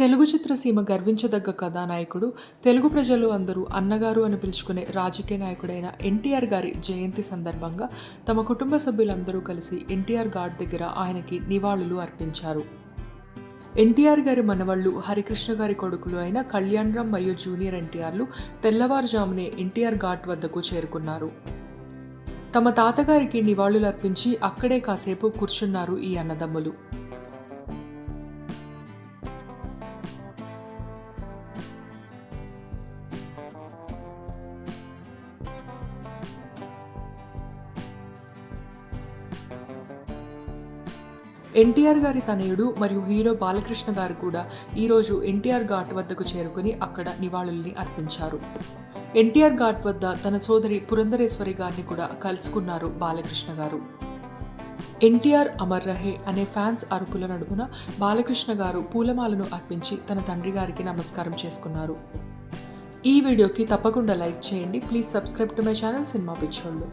తెలుగు చిత్రసీమ గర్వించదగ్గ కథానాయకుడు తెలుగు ప్రజలు అందరూ అన్నగారు అని పిలుచుకునే రాజకీయ నాయకుడైన ఎన్టీఆర్ గారి జయంతి సందర్భంగా తమ కుటుంబ సభ్యులందరూ కలిసి ఎన్టీఆర్ ఘాట్ దగ్గర ఆయనకి నివాళులు అర్పించారు. ఎన్టీఆర్ గారి మనవళ్ళు హరికృష్ణ గారి కొడుకులు అయిన కళ్యాణరామ్ మరియు జూనియర్ ఎన్టీఆర్లు తెల్లవారుజామునే ఎన్టీఆర్ ఘాట్ వద్దకు చేరుకున్నారు. తమ తాతగారికి నివాళులు అర్పించి అక్కడే కాసేపు కూర్చున్నారు ఈ అన్నదమ్ములు. ఎన్టీఆర్ గారి తనయుడు మరియు హీరో బాలకృష్ణ గారు కూడా ఈరోజు ఎన్టీఆర్ ఘాట్ వద్దకు చేరుకుని అక్కడ నివాళుల్ని అర్పించారు. ఎన్టీఆర్ ఘాట్ వద్ద తన సోదరి పురంధరేశ్వరి గారిని కూడా కలుసుకున్నారు బాలకృష్ణ గారు. ఎన్టీఆర్ అమర్ రహే అనే ఫ్యాన్స్ అరుపుల నడుమున బాలకృష్ణ గారు పూలమాలను అర్పించి తన తండ్రి గారికి నమస్కారం చేసుకున్నారు. ఈ వీడియోకి తప్పకుండా లైక్ చేయండి. Please subscribe to my channel cinema పిచ్చోళ్ళు.